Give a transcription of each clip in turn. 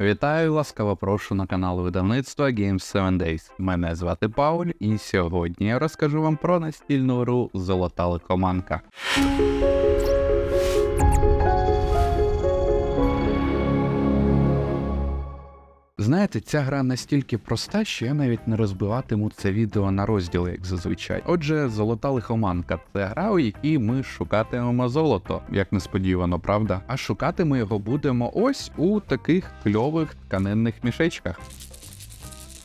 Вітаю, ласкаво прошу на канал видавництва Games 7 Days. Мене звати Пауль, і сьогодні я розкажу вам про настільну гру Золота лихоманка. Знаєте, ця гра настільки проста, що я навіть не розбиватиму це відео на розділи, як зазвичай. Отже, золота лихоманка це гра, у якій ми шукатимемо золото, як несподівано, правда? А шукати ми його будемо ось у таких кльових тканинних мішечках.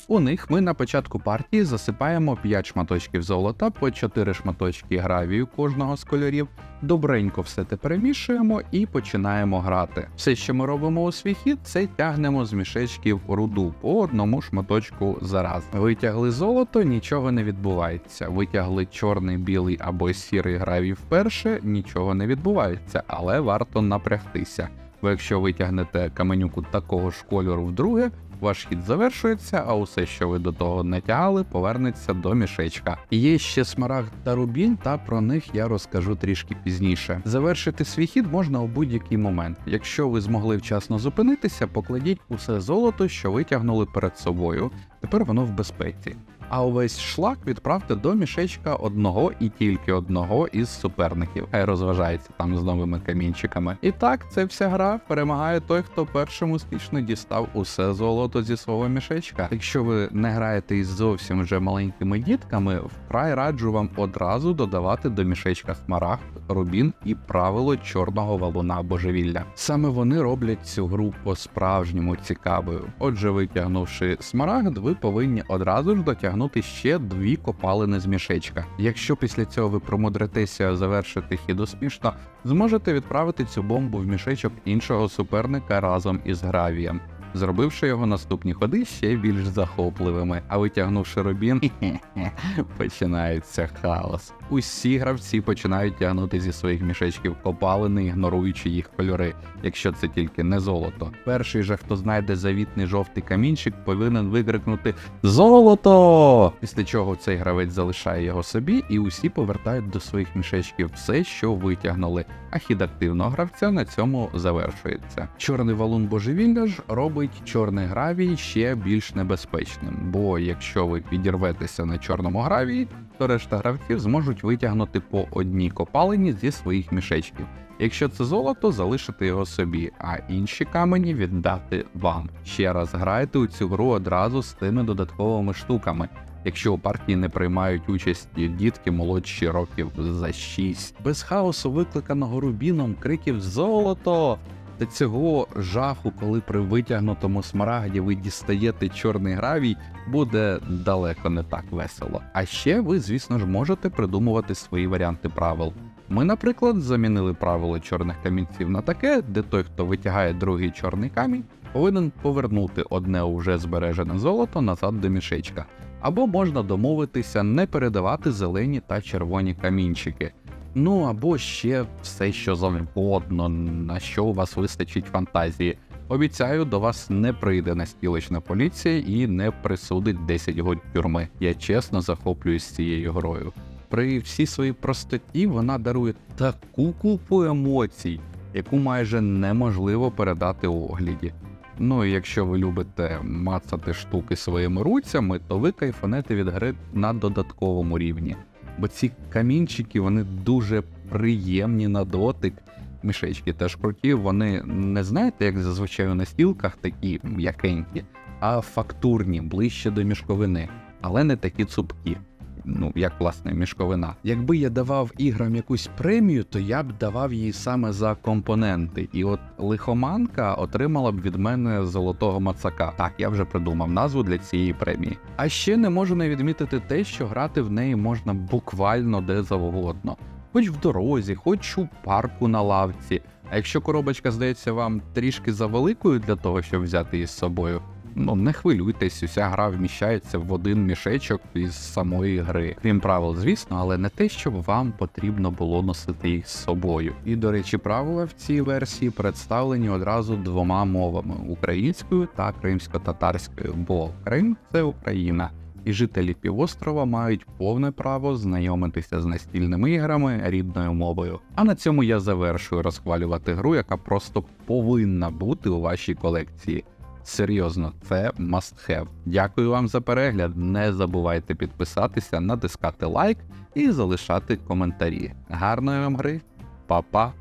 У них ми на початку партії засипаємо 5 шматочків золота по 4 шматочки гравію кожного з кольорів. Добренько все те перемішуємо і починаємо грати. Все, що ми робимо у свій хід, це тягнемо з мішечків руду по одному шматочку за раз. Витягли золото, нічого не відбувається. Витягли чорний, білий або сірий гравій вперше, нічого не відбувається, але варто напрягтися. Бо якщо витягнете каменюку такого ж кольору вдруге, ваш хід завершується, а усе, що ви до того не тягали, повернеться до мішечка. Є ще смарагд та рубін, та про них я розкажу трішки пізніше. Завершити свій хід можна у будь-який момент. Якщо ви змогли вчасно зупинитися, покладіть усе золото, що витягнули перед собою. Тепер воно в безпеці. А увесь шлак відправте до мішечка одного і тільки одного із суперників. Хай розважається там з новими камінчиками. І так, це вся гра перемагає той, хто першим успішно дістав усе золото зі свого мішечка. Якщо ви не граєте із зовсім вже маленькими дітками, вкрай раджу вам одразу додавати до мішечка смарагд, рубін і правило чорного валуна божевілля. Саме вони роблять цю гру по-справжньому цікавою. Отже, витягнувши смарагд, ви повинні одразу ж дотягнути ще дві копалини з мішечка. Якщо після цього ви промудритеся завершити хід успішно, зможете відправити цю бомбу в мішечок іншого суперника разом із гравієм. Зробивши його наступні ходи ще більш захопливими, а витягнувши рубін, починається хаос. Усі гравці починають тягнути зі своїх мішечків копалини, ігноруючи їх кольори, якщо це тільки не золото. Перший же, хто знайде завітний жовтий камінчик, повинен викрикнути Золото! Після чого цей гравець залишає його собі, і усі повертають до своїх мішечків все, що витягнули. А хід активного гравця на цьому завершується. Чорний валун божевілля ж робить чорний гравій ще більш небезпечним, бо якщо ви підірветеся на чорному гравії, то решта гравців зможуть витягнути по одній копалині зі своїх мішечків. Якщо це золото, залишити його собі, а інші камені віддати вам. Ще раз грайте у цю гру одразу з тими додатковими штуками. Якщо у партії не приймають участь дітки молодші років за 6. Без хаосу, викликаного рубіном, криків Золото! Та цього жаху, коли при витягнутому смарагді ви дістаєте чорний гравій, буде далеко не так весело. А ще ви, звісно ж, можете придумувати свої варіанти правил. Ми, наприклад, замінили правило чорних камінців на таке, де той, хто витягає другий чорний камінь, повинен повернути одне уже збережене золото назад до мішечка. Або можна домовитися не передавати зелені та червоні камінчики. Ну або ще все, що завгодно, на що у вас вистачить фантазії. Обіцяю, до вас не прийде настілочна поліція і не присудить 10 год тюрми. Я чесно захоплююсь цією грою. При всій своїй простоті вона дарує таку купу емоцій, яку майже неможливо передати у огляді. Ну і якщо ви любите мацати штуки своїми руцями, то ви кайфанете від гри на додатковому рівні. Бо ці камінчики вони дуже приємні на дотик. Мішечки теж круті, вони не знаєте, як зазвичай у настілках такі м'якенькі, а фактурні, ближче до мішковини, але не такі цупкі. Ну, як власне мішковина. Якби я давав іграм якусь премію, то я б давав її саме за компоненти. І от лихоманка отримала б від мене золотого мацака. Так, я вже придумав назву для цієї премії. А ще не можу не відмітити те, що грати в неї можна буквально де завгодно. Хоч в дорозі, хоч у парку на лавці. А якщо коробочка здається вам трішки завеликою для того, щоб взяти її з собою, ну не хвилюйтесь, уся гра вміщається в один мішечок із самої гри. Крім правил, звісно, але не те, щоб вам потрібно було носити їх з собою. І до речі, правила в цій версії представлені одразу двома мовами: українською та кримсько-татарською, бо Крим це Україна. І жителі півострова мають повне право знайомитися з настільними іграми рідною мовою. А на цьому я завершую розхвалювати гру, яка просто повинна бути у вашій колекції. Серйозно, це must have. Дякую вам за перегляд. Не забувайте підписатися, натискати лайк і залишати коментарі. Гарної вам гри, Па-па!